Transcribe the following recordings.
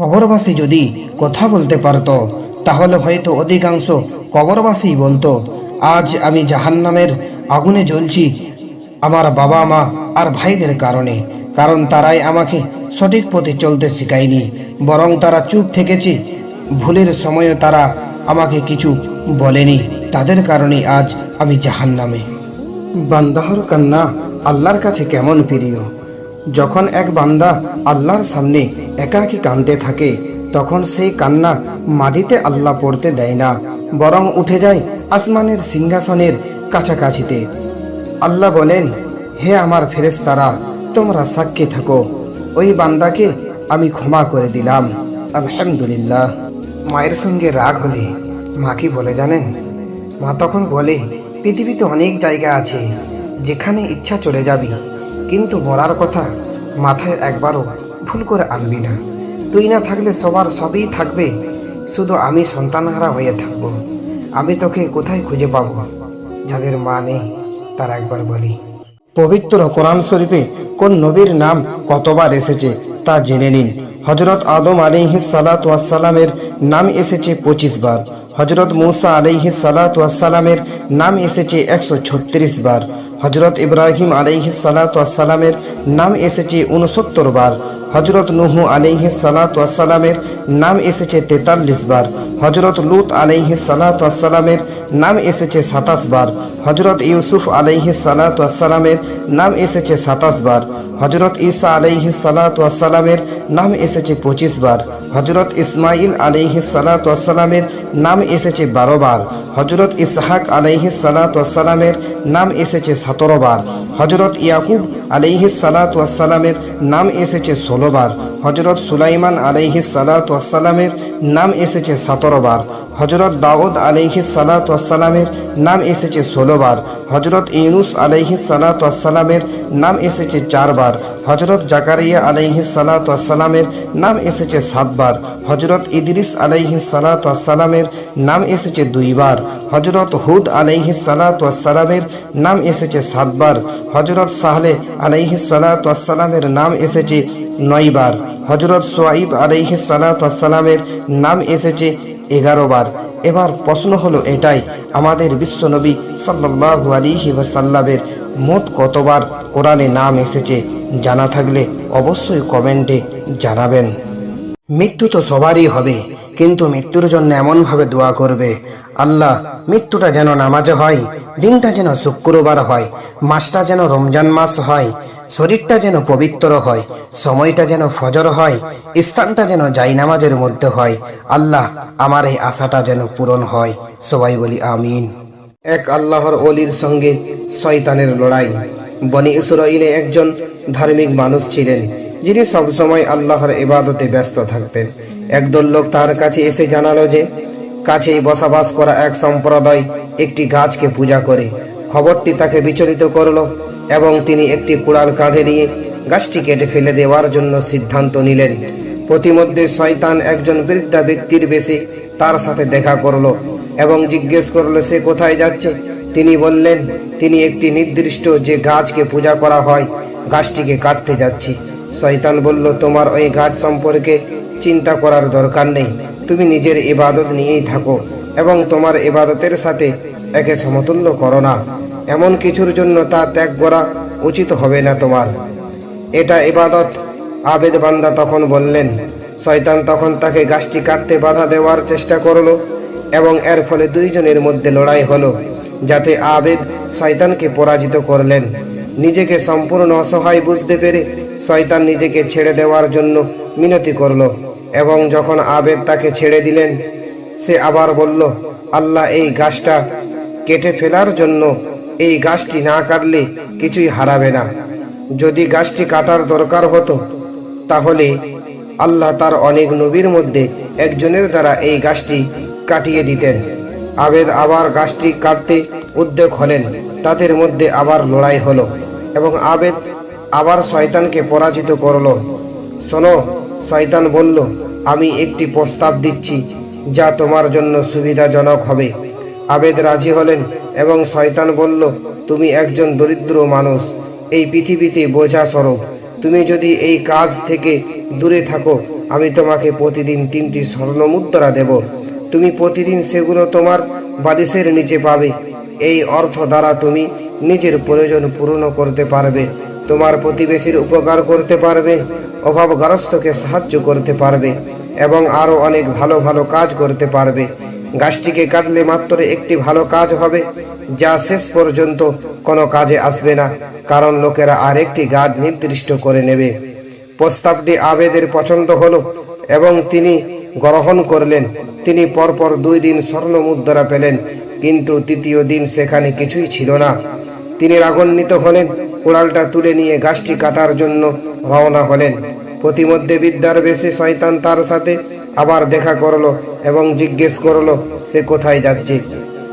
কবরবাসী যদি কথা বলতে পারতো, তাহলে হয়তো অধিকাংশ কবরবাসী বলতো, আজ আমি জাহান্নামের আগুনে জ্বলছি আমার বাবা মা আর ভাইদের কারণে, কারণ তারাই আমাকে সঠিক পথে চলতে শেখায়নি, বরং তারা চুপ থেকেছে। ভুলের সময়ও তারা আমাকে কিছু বলেনি, তাদের কারণে আজ আমি জাহান্নামে। বান্দাহর কান্না আল্লাহর কাছে কেমন প্রিয়? যখন এক বান্দা আল্লাহর সামনে একাকী কাঁদতে থাকে, তখন সেই কান্না মাটিতে আল্লাহ পড়তে দেয় না, বরং উঠে যায় আসমানের সিংহাসনের কাছাকাছিতে। আল্লাহ বলেন, হে আমার ফেরেশতারা, তোমরা সাক্ষী থাকো। ওই বান্দাকে আমি ক্ষমা করে দিলাম। আলহামদুলিল্লাহ। মায়ের সঙ্গে রাগ হলে মা কি বলে জানেন? মা তখন বলে, পৃথিবীতে অনেক জায়গা আছে, যেখানে ইচ্ছা চলে যাবি। কিন্তু মরার কথা মাথায় একবারও ভুল করে আনবি না। তুই না থাকলে সবার সবই থাকবে, শুধু আমি সন্তানহারা হয়ে থাকব। আমি তোকে কোথায় খুঁজে পাবো? যাদের মা নেই, তার একবার বলি। পবিত্র কোরআন শরীফে কোন নবীর নাম কতবার এসেছে তা জেনে নিন। হজরত আদম আলিহিস সালাত ওয়াসালামের নাম এসেছে পঁচিশ বার। হজরত মুসা আলাইহিস সালাত ওয়াসালামের নাম এসেছে একশো ছত্রিশ বার। হজরত ইব্রাহিম আলাইহিস সালাতামের নাম এসেছে উনসত্তর বার হজরত নুহু আলাইহিস সালাতামের নাম এসেছে তেতাল্লিশ বার হজরত লুত আলাইহিস সালাতামের নাম এসেছে সাতাশ বার। হজরত ইউসুফ আলাইহিস সালাত ওয়াসালামের নাম এসেছে সাতাশ বার। হজরত ঈসা আলাইহিস সালাত ওয়াসালামের নাম এসেছে পঁচিশ বার। হজরত ইসমাইল আলাইহিস সালাত ওয়াসালামের নাম এসেছে বারো বার। হজরত ইসহাক আলাইহিস সালাত ওয়াসালামের নাম এসেছে সতেরো বার। হজরত ইয়াকুব আলাইহিস সালাত ওয়াসালামের নাম এসেছে ষোলো বার। হজরত সুলাইমান আলাইহিস সালাত ওয়াসালামের নাম এসেছে সতেরো বার। হজরত দাউদ আলাইহিস সালাত ওয়াসালামের নাম এসেছে ষোলো বার হজরত ইউনুস আলাইহিস সালাত ওয়াসালামের নাম এসেছে চারবার হজরত জাকারিয়া আলাইহিস সালাত ওয়াসালামের নাম এসেছে সাতবার হজরত ইদরিস আলাইহিস সালাত ওয়াসালামের নাম এসেছে দুইবার হজরত হুদ আলাইহিস সালাত ওয়াসালামের নাম এসেছে সাতবার হজরত সাহলে আলাইহিস সালাত ওয়াসালামের নাম এসেছে নয়বার হজরত সোয়াইব আলাইহিস সালাত ওয়াসালামের নাম এসেছে এগারো বার। এবার প্রশ্ন হলো এটাই, আমাদের বিশ্বনবী সাল্লাল্লাহু আলাইহি ওয়াসাল্লামের মোট কতবার কোরআনে নাম এসেছে জানা থাকলে অবশ্যই কমেন্টে জানাবেন। মৃত্যু তো সবারই হবে, কিন্তু মৃত্যুর জন্য এমনভাবে দোয়া করবে, আল্লাহ, মৃত্যুটা যেন নামাজে হয়, দিনটা যেন শুক্রবার হয়, মাসটা যেন রমজান মাস হয় শরীরটা যেন পবিত্র হয়, সময়টা যেন ফজর হয়, স্থানটা যেন জাইনামাজের মধ্যে হয়। আল্লাহ আমার এই আশাটা যেন পূরণ হয়। সবাই বলি আমিন। এক আল্লাহর অলির সঙ্গে শয়তানের লড়াই। বনি ইসরাইলে একজন ধার্মিক মানুষ ছিলেন, যিনি সবসময় আল্লাহর ইবাদতে ব্যস্ত থাকতেন। একদল লোক তার কাছে এসে জানালো যে, কাছেই বসবাস করা এক সম্প্রদায় একটি গাছকে পূজা করে। খবরটি তাকে বিচলিত করল। এবং তিনি একটি কুড়াল কাঁধে নিয়ে গাছটি কেটে ফেলে দেওয়ার জন্য সিদ্ধান্ত নিলেন। প্রতিমধ্যে শয়তান একজন বৃদ্ধা ব্যক্তির বেশে তার সাথে দেখা করল এবং জিজ্ঞেস করল, সে কোথায় যাচ্ছে? তিনি বললেন, তিনি একটি নির্দিষ্ট যে গাছকে পূজা করা হয়, গাছটিকে কাটতে যাচ্ছি। শয়তান বলল, তোমার ওই গাছ সম্পর্কে চিন্তা করার দরকার নেই। তুমি নিজের ইবাদত নিয়েই থাকো এবং তোমার ইবাদতের সাথে একে সমতুল্য করো না। এমন কিছুর জন্য তা ত্যাগ করা উচিত হবে না তোমার। এটা ইবাদত। আবেদ বান্দা তখন বললেন, শয়তান তখন তাকে গাছটি কাটতে বাধা দেওয়ার চেষ্টা করল এবং এর ফলে দুইজনের মধ্যে লড়াই হলো, যাতে আবেদ শয়তানকে পরাজিত করলেন। নিজেকে সম্পূর্ণ অসহায় বুঝতে পেরে শয়তান নিজেকে ছেড়ে দেওয়ার জন্য মিনতি করল এবং যখন আবেদ তাকে ছেড়ে দিলেন, সে আবার বলল, আল্লাহ এই গাছটা কেটে ফেলার জন্য এই গাছটি না কাটলে কিছুই হারাবে না। যদি গাছটি কাটার দরকার হতো, তাহলে আল্লাহ তার অনেক নবীর মধ্যে একজনের দ্বারা এই গাছটি কাটিয়ে দিতেন। আবেদ আবার গাছটি কাটতে উদ্যোগ হলেন, তাদের মধ্যে আবার লড়াই হলো এবং আবেদ আবার শয়তানকে পরাজিত করল। শোনো, শয়তান বলল, আমি একটি প্রস্তাব দিচ্ছি যা তোমার জন্য সুবিধাজনক হবে। আবেদ রাজি হলেন এবং শয়তান বলল, তুমি একজন দরিদ্র মানুষ। এই পৃথিবীতে বোঝা স্বরূপ। তুমি যদি এই কাজ থেকে দূরে থাকো, আমি তোমাকে প্রতিদিন তিনটি স্বর্ণ মুদ্রা দেব। তুমি প্রতিদিন সেগুলো তোমার বালিশের নিচে পাবে। এই অর্থ দ্বারা তুমি নিজের প্রয়োজন পূর্ণ করতে পারবে। তোমার প্রতিবেশীর উপকার করতে পারবে। অভাবগ্রস্তকে সাহায্য করতে পারবে এবং আরও অনেক ভালো ভালো কাজ করতে পারবে। গাছটিকে কাটলে মাত্র একটি ভালো কাজ হবে, যা শেষ পর্যন্ত কোনো কাজে আসবে না, কারণ লোকেরা আরেকটি গাছ নির্দিষ্ট করে নেবে। প্রস্তাবটি আবেদের পছন্দ হলো এবং তিনি গ্রহণ করলেন। তিনি পরপর দুই দিন স্বর্ণ মুদ্রা পেলেন, কিন্তু তৃতীয় দিন সেখানে কিছুই ছিল না। তিনি রাগান্বিত হলেন, কোড়ালটা তুলে নিয়ে গাছটি কাটার জন্য রওনা হলেন। প্রতিমধ্যে বিদ্যার বেশে শয়তান তার সাথে আবার দেখা করল এবং জিজ্ঞেস করল, সে কোথায় যাচ্ছে?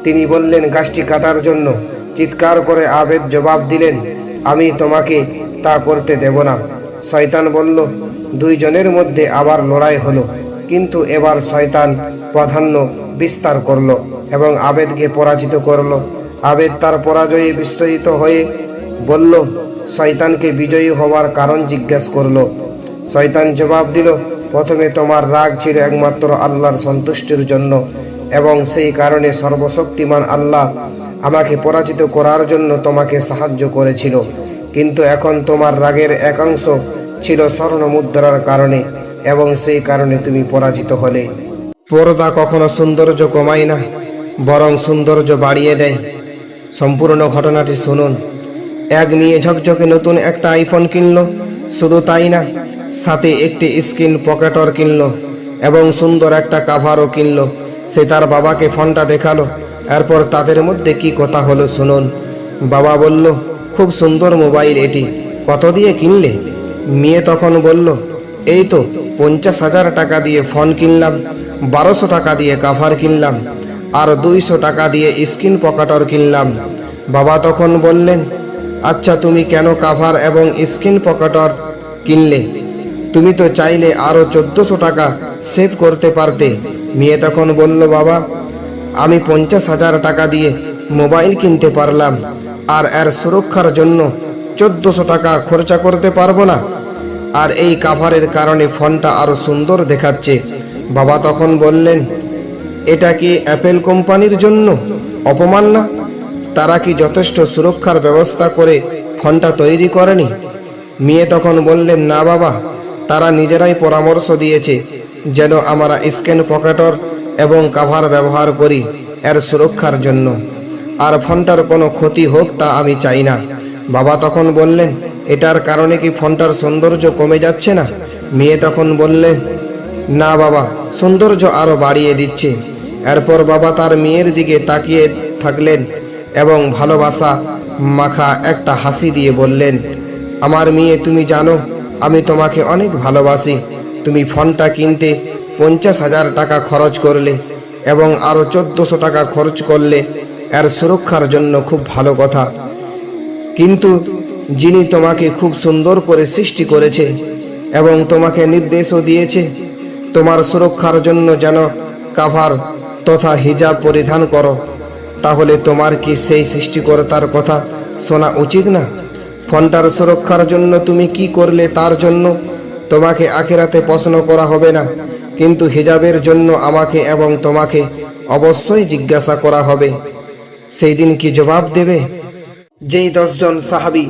তিনি বললেন, গাছটি কাটার জন্য। চিৎকার করে আবেদ জবাব দিলেন, আমি তোমাকে তা করতে দেব না। শয়তান বলল, দুইজনের মধ্যে আবার লড়াই হলো। কিন্তু এবার শয়তান প্রাধান্য বিস্তার করল এবং আবেদকে পরাজিত করল। আবেদ তার পরাজয়ে বিস্তরিত হয়ে বলল, শয়তানকে বিজয়ী হওয়ার কারণ জিজ্ঞেস করল। শয়তান জবাব দিল প্রথমে তোমার রাগ ছিল একমাত্র আল্লাহর সন্তুষ্টির জন্য এবং সেই কারণে সর্বশক্তিমান আল্লাহ আমাকে পরাজিত করার জন্য তোমাকে সাহায্য করেছিল। কিন্তু এখন তোমার রাগের একাংশ ছিল স্বর্ণ মুদ্রার কারণে এবং সেই কারণে তুমি পরাজিত হলে। পর্দা কখনো সৌন্দর্য কমায় না, বরং সৌন্দর্য বাড়িয়ে দেয়। সম্পূর্ণ ঘটনাটি শুনুন। এক মেয়ে ঝকঝকে নতুন একটা আইফোন কিনল, শুধু তাই না সাথে একটি স্ক্রিন পকেটর কিনলো এবং সুন্দর একটা কাভারও কিনলো। সে তার বাবাকে ফোনটা দেখাল। এরপর তাদের মধ্যে কি কথা হলো শুনুন। বাবা বলল, খুব সুন্দর মোবাইল এটি। কত দিয়ে কিনলে? মেয়ে তখন বলল, এই তো পঞ্চাশ হাজার টাকা দিয়ে ফোন কিনলাম, বারোশো টাকা দিয়ে কাভার কিনলাম, আর দুইশো টাকা দিয়ে স্ক্রিন পকেটর কিনলাম। বাবা তখন বললেন আচ্ছা তুমি কেন কাভার এবং স্ক্রিন পকেটর কিনলে? তুমি তো চাইলে আরও চোদ্দোশো টাকা সেভ করতে পারতে। মেয়ে তখন বলল, বাবা, আমি পঞ্চাশ হাজার টাকা দিয়ে মোবাইল কিনতে পারলাম, আর এর সুরক্ষার জন্য চোদ্দোশো টাকা খরচা করতে পারব না। আর এই কাভারের কারণে ফোনটা আরও সুন্দর দেখাচ্ছে। বাবা তখন বললেন, এটা কি অ্যাপেল কোম্পানির জন্য অপমান না? তারা কি যথেষ্ট সুরক্ষার ব্যবস্থা করে ফোনটা তৈরি করেনি? মেয়ে তখন বললেন, না বাবা তারা নিজেরাই পরামর্শ দিয়েছে যেন আমরা স্ক্যান পকেটর এবং কাভার ব্যবহার করি এর সুরক্ষার জন্য। আর ফোনটার কোনো ক্ষতি হোক তা আমি চাই না। বাবা তখন বললেন, এটার কারণে কি ফোনটার সৌন্দর্য কমে যাচ্ছে না? মেয়ে তখন বললেন না বাবা, সৌন্দর্য আরও বাড়িয়ে দিচ্ছে। এরপর বাবা তার মেয়ের দিকে তাকিয়ে থাকলেন এবং ভালোবাসা মাখা একটা হাসি দিয়ে বললেন, আমার মেয়ে, তুমি জানো আমি তোমাকে অনেক ভালোবাসি। তুমি ফোনটা কিনতে পঞ্চাশ হাজার টাকা খরচ করলে এবং আরও চোদ্দোশো টাকা খরচ করলে এর সুরক্ষার জন্য খুব ভালো কথা। কিন্তু যিনি তোমাকে খুব সুন্দর করে সৃষ্টি করেছে এবং তোমাকে নির্দেশও দিয়েছে, তোমার সুরক্ষার জন্য যেন কাভার তথা হিজাব পরিধান করো, তাহলে তোমার কি সেই সৃষ্টিকর্তার কথা শোনা উচিত না? ফোনটার সুরক্ষার জন্য তুমি কি করলে তার জন্য? তোমাকে আখেরাতে প্রশ্ন করা হবে না। কিন্তু হিজাবের জন্য আমাকে এবং তোমাকে অবশ্যই জিজ্ঞাসা করা হবে। সেই দিন কি জবাব দেবে? যেই দশজন সাহাবি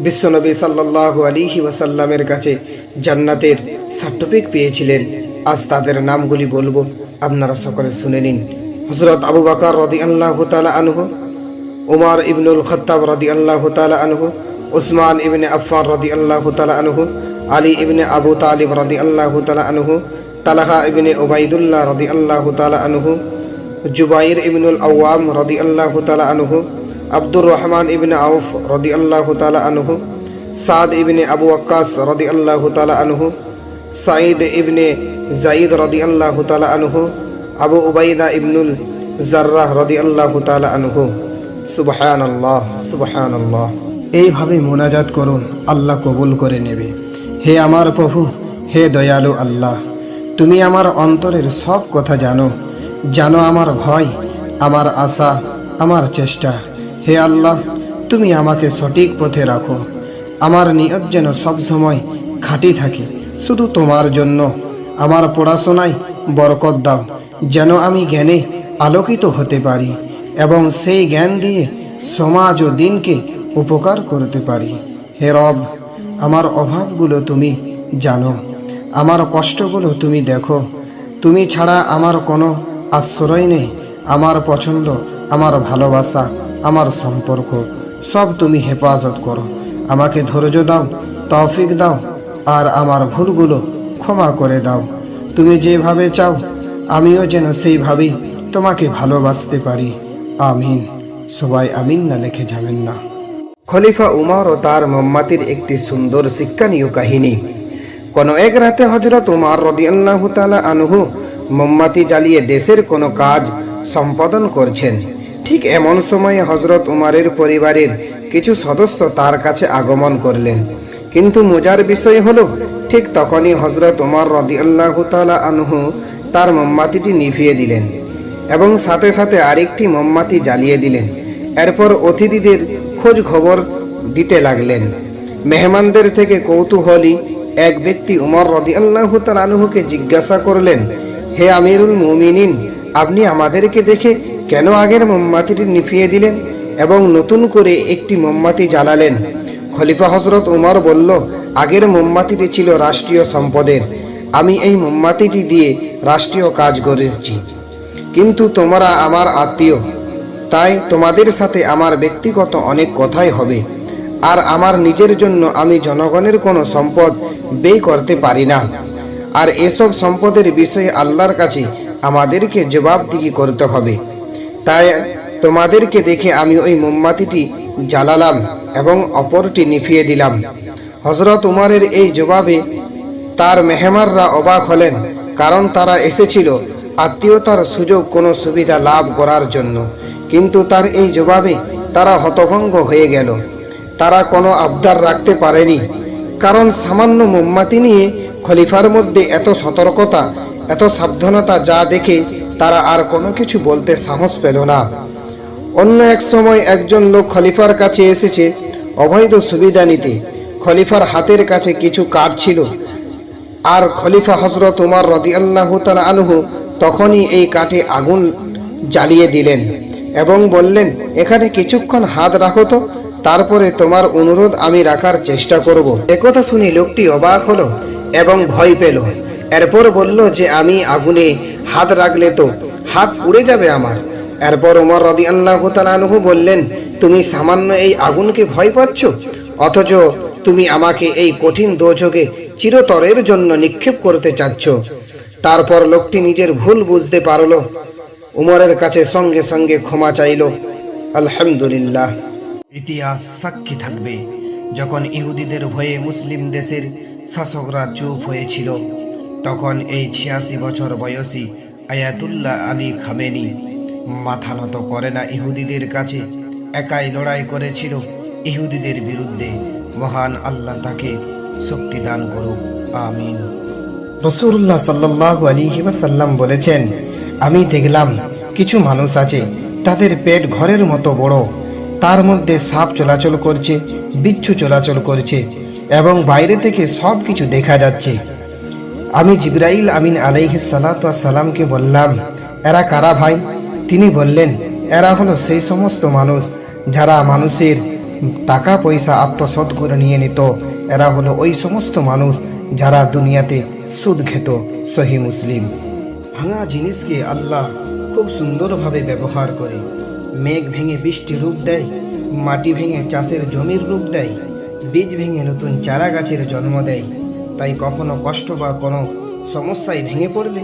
বিশ্বনবী সাল্লাল্লাহু আলিহি ওয়াসাল্লামের কাছে জান্নাতের সার্টিফিক পেয়েছিলেন, আজ তাদের নামগুলি বলব। আপনারা সকলে শুনে নিন। হজরত আবু বাকার রদি আল্লাহ তালা আনহু, উমার ইবনুল খত্তাব রদি আল্লাহ তালা আনহু উসমান ইবনে আফফান রদি আল্লাহ তালা আনহু, আলী ইবনে আবু তালিব রদি আল্লাহ তালা আনহু, তালাহা ইবনে ওবাইদুল্লাহ রদি আল্লাহ তালা আনহু, জুবাইর ইবনুল আওয়াম রদি আল্লাহ তালা আনহু আব্দুর রহমান ইবনে আউফ রদি আল্লাহ তালা আনহু, সাদ ইবনে আবু আক্কাস রদি আল্লাহ তালা আনহু, সাঈদ ইবনে জাইদ রদি আল্লাহ তালা আনহু, আবু উবাইদা ইবনুল জার্রাহ রদি আল্লাহ তালা আনহু। সুবহান আল্লাহ সুবহান আল্লাহ এইভাবে মোনাজাত করুন, আল্লাহ কবুল করে নেবে। হে আমার প্রভু, হে দয়ালু আল্লাহ, তুমি আমার অন্তরের সব কথা জানো। জানো আমার ভয়, আমার আশা, আমার চেষ্টা। হে আল্লাহ, তুমি আমাকে সঠিক পথে রাখো। আমার নিয়ত যেন সবসময় খাঁটি থাকে। শুধু তোমার জন্য। আমার পড়াশোনায় বরকত দাও, যেন আমি জ্ঞানে আলোকিত হতে পারি এবং সেই জ্ঞান দিয়ে সমাজ ও দিনকে উপকার করতে পারি। হে রব, আমার অভাবগুলো তুমি জানো। আমার কষ্টগুলো তুমি দেখো। তুমি ছাড়া আমার কোনো আশ্রয় নেই। আমার পছন্দ, আমার ভালোবাসা, আমার সম্পর্ক, সব তুমি হেফাজত করো। আমাকে ধৈর্য দাও, তৌফিক দাও, আর আমার ভুলগুলো ক্ষমা করে দাও। তুমি যেভাবে চাও, আমিও যেন সেইভাবেই তোমাকে ভালোবাসতে পারি। আমিন। সবাই আমিন না লিখে যাবেন না। খলিফা উমর ও তার মোহাম্মাতির একটি সুন্দর শিক্ষণীয় কাহিনী। কোনো এক রাতে হজরত উমার রদিয়াল্লাহ তালা আনহু মোমবাতি জ্বালিয়ে দেশের কোনো কাজ সম্পাদন করছেন। ঠিক এমন সময়ে হজরত উমারের পরিবারের কিছু সদস্য তার কাছে আগমন করলেন। কিন্তু মজার বিষয় হলো, ঠিক তখনই হজরত উমার রদিয়াল্লাহ তালা আনহু তার মোমবাতিটি নিভিয়ে দিলেন এবং সাথে সাথে আরেকটি মোমবাতি জ্বালিয়ে দিলেন। এরপর অতিথিদের খোঁজ খবর দিতে লাগলেন। মেহমানদের থেকে কৌতূহলী এক ব্যক্তি উমর রদি আল্লাহ আনহুকে জিজ্ঞাসা করলেন, হে আমিরুল মুমিনিন, আপনি আমাদেরকে দেখে কেন আগের মোমবাতিটি নিফিয়ে দিলেন এবং নতুন করে একটি মোমবাতি জ্বালালেন? খলিফা হজরত উমর বলল, আগের মোমবাতিটি ছিল রাষ্ট্রীয় সম্পদের। আমি এই মোমবাতিটি দিয়ে রাষ্ট্রীয় কাজ করেছি। কিন্তু তোমরা আমার আত্মীয় তাই তোমাদের সাথে আমার ব্যক্তিগত অনেক কথাই হবে। আর আমার নিজের জন্য আমি জনগণের কোনো সম্পদ ব্যয় করতে পারি না। আর এসব সম্পদের বিষয়ে আল্লাহর কাছে আমাদেরকে জবাবদিহি করতে হবে। তাই তোমাদেরকে দেখে আমি ওই মোমবাতিটি জ্বালালাম এবং অপরটি নিভিয়ে দিলাম। হজরত উমারের এই জবাবে তার মেহমাররা অবাক হলেন, কারণ তারা এসেছিল আত্মীয়তার সুযোগ কোনো সুবিধা লাভ করার জন্য। কিন্তু তার এই জবাবে তারা হতভঙ্গ হয়ে গেল। তারা কোনো আবদার রাখতে পারেনি। কারণ সামান্য মোমবাতি নিয়ে খলিফার মধ্যে এত সতর্কতা, এত সাবধানতা যা দেখে তারা আর কোনো কিছু বলতে সাহস পেল না। অন্য এক সময় একজন লোক খলিফার কাছে এসেছে অবৈধ সুবিধা নিতে। খলিফার হাতের কাছে কিছু কাঠ ছিল। আর খলিফা হজরত উমার রদি আল্লাহ আনহু তখনই এই কাঠে আগুন জ্বালিয়ে দিলেন। এবং বললেন, এখানে কিছুক্ষণ হাত রাখো তো, তারপরে তোমার অনুরোধ আমি রাখার চেষ্টা করব। একথা শুনে লোকটি অবাক হলো এবং ভয় পেল। এরপর বলল যে, আমি আগুনে হাত রাখলে তো হাত পুড়ে যাবে আমার। এরপর উমর রদি আল্লাহ আনহু বললেন, তুমি সামান্য এই আগুনকে ভয় পাচ্ছ? অথচ তুমি আমাকে এই কঠিন দোযোগে চিরতরের জন্য নিক্ষেপ করতে চাচ্ছ। তারপর লোকটি নিজের ভুল বুঝতে পারল। উমরের কাছে সঙ্গে সঙ্গে ক্ষমা চাইল। আলহামদুলিল্লাহ। ইতিহাস সাক্ষী থাকবে। যখন ইহুদিদের ভয়ে মুসলিম দেশের শাসকরা চুপ হয়েছিল তখন এই ছিয়াশি বছর বয়সী আয়াতুল্লাহ আলী খামেনি মাথা নত করে না ইহুদিদের কাছে। একাই লড়াই করেছিল ইহুদিদের বিরুদ্ধে। মহান আল্লাহ তাকে শক্তি দান করুক। আমিন। রসুল্লাহ সাল্লাহ আলিহি ওয়াসাল্লাম বলেছেন আমি দেখলাম কিছু মানুষ আছে, তাদের পেট ঘরের মতো বড়। তার মধ্যে সাপ চলাচল করছে, বিচ্ছু চলাচল করছে এবং বাইরে থেকে সব কিছু দেখা যাচ্ছে। আমি জিব্রাইল আমিন আলাইহি সালামকে বললাম, এরা কারা ভাই? তিনি বললেন, এরা হলো সেই সমস্ত মানুষ যারা মানুষের টাকা পয়সা আত্মসৎ করে নিয়ে নিত। এরা হলো ওই সমস্ত মানুষ যারা দুনিয়াতে সুদ খেত, সহি মুসলিম। ভাঙা জিনিসকে আল্লাহ খুব সুন্দরভাবে ব্যবহার করে। মেঘ ভেঙে বৃষ্টি রূপ দেয়, মাটি ভেঙে চাষের জমির রূপ দেয়, বীজ ভেঙে নতুন চারা গাছের জন্ম দেয়। তাই কখনো কষ্ট বা কোনো সমস্যায় ভেঙে পড়লে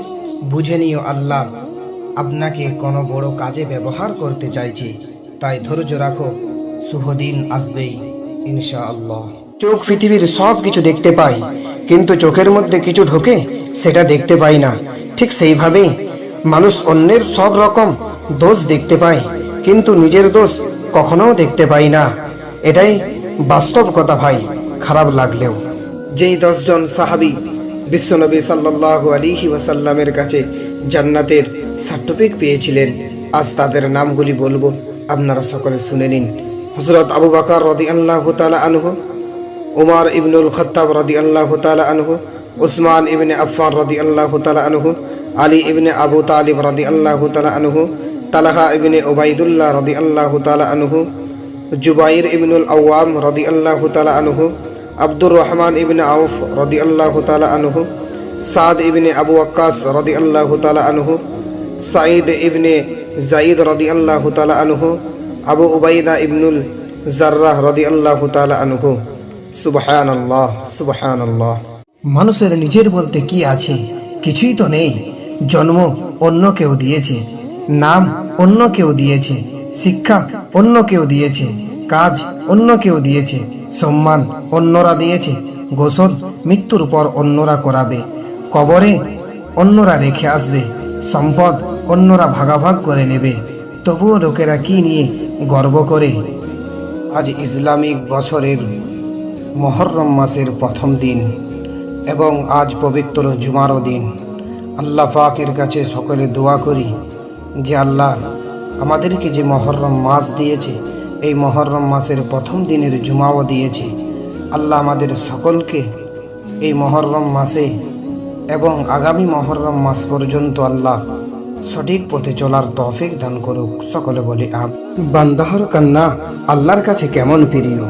বুঝে নিও আল্লাহ, আপনাকে কোনো বড় কাজে ব্যবহার করতে চাইছি। তাই ধৈর্য রাখো, শুভ দিন আসবেই, ইনশাআল্লাহ। চোখ পৃথিবীর সব কিছু দেখতে পাই, কিন্তু চোখের মধ্যে কিছু ঢোকে, সেটা দেখতে পাই না। ঠিক সেইভাবেই মানুষ অন্যের সব রকম দোষ দেখতে পায়, কিন্তু নিজের দোষ কখনো দেখতে পাই না। এটাই বাস্তব কথা ভাই, খারাপ লাগলেও। যেই দশজন সাহাবি বিশ্বনবী সাল্লাল্লাহু আলিহি ওয়াসাল্লামের কাছে জান্নাতের সার্টিফিকেট পেয়েছিলেন, আজ তাদের নামগুলি বলব, আপনারা সকলে শুনে নিন। হজরত আবু বাকার রদি আল্লাহ তালা আনহু, উমার ইবনুল খত্তাব রদি আল্লাহ তালা আনহু উসমান ইবনে আফফান রদি আল্লাহ তালা আনহু, আলী ইবনে আবু তালিব রদি আল্লাহ তালা আনহু, তালাহা ইবনে ওবাইদুল্লাহ রদি আল্লাহ তালা আনহু, জুবাইর ইবনুল আওয়াম রদি আল্লাহ তালা আনহু আব্দুর রহমান ইবনে আউফ রদি আল্লাহ তালা আনহু, সাদ ইবনে আবু আক্কাস রদি আল্লাহ তালা সাঈদ ইবনে জাইদ রদি আল্লাহ তালা আনহু, আবু উবাইদা ইবনুল জার্রাহ রদি আল্লাহ তালা আনহু। সুবহান আল্লাহ সুবহান আল্লাহ মানুষের নিজের বলতে কি আছে কিছুই তো নেই। জন্ম অন্য কেউ দিয়েছে, নাম অন্য কেউ দিয়েছে, শিক্ষা অন্য কেউ দিয়েছে, কাজ অন্য কেউ দিয়েছে, সম্মান অন্যরা দিয়েছে, গোসল মৃত্যুর পর অন্যরা করাবে, কবরে অন্যরা রেখে আসবে, সম্পদ অন্যরা ভাগাভাগ করে নেবে। তবুও লোকেরা কি নিয়ে গর্ব করে? আজ ইসলামিক বছরের মহরম মাসের প্রথম দিন। এবং আজ পবিত্র জুমারও দিন। আল্লাহ পাকের কাছে সকলে দোয়া করি যে আল্লাহ আমাদেরকে যে মহরম মাস দিয়েছে, এই মহরম মাসের প্রথম দিনের জুমাও দিয়েছে। আল্লাহ আমাদের সকলকে এই মহরম মাসে এবং আগামী মহরম মাস পর্যন্ত আল্লাহ সঠিক পথে চলার তফিক দান করুক, সকলে বলি বান্দাহর কান্না আল্লাহর কাছে কেমন প্রিয়?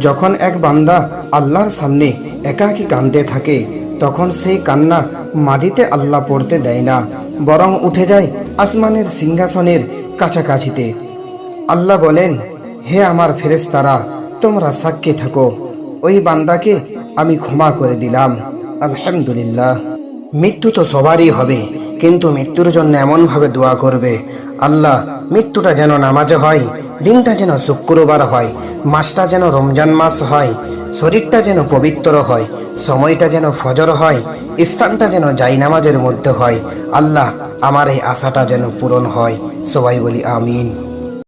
যখন এক বান্দা আল্লাহর সামনে একাকী কাঁদতে থাকে, তখন সেই কান্না মাটিতে আল্লাহ পড়তে দেয় না, বরং উঠে যায় আসমানের সিংহাসনের কাছাকাছিতে। আল্লাহ বলেন, হে আমার ফেরেশতারা, তোমরা সাক্ষী থাকো, ওই বান্দাকে আমি ক্ষমা করে দিলাম। আলহামদুলিল্লাহ। মৃত্যু তো সবারই হবে, কিন্তু মৃত্যুর জন্য এমনভাবে দোয়া করবে আল্লাহ, মৃত্যুটা যেন নামাজে হয়, দিনটা যেন শুক্রবার হয়, মাসটা যেন রমজান মাস হয়, শরীরটা যেন পবিত্র হয়, সময়টা যেন ফজর হয়, স্থানটা যেন জাইনামাজের মধ্যে হয়। আল্লাহ, আমার এই আশাটা যেন পূরণ হয়। সবাই বলি আমিন।